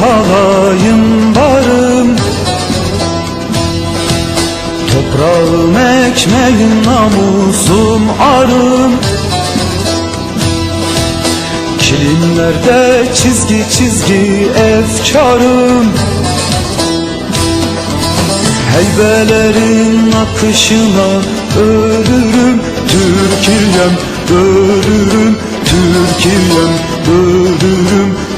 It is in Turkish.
halayım varım. Toprağım ekmeğim namusum arım. Kilimlerde çizgi çizgi efkarım. Heybelerin akışına ölürüm. Türkiye'm ölürüm. Türkiye'm ölürüm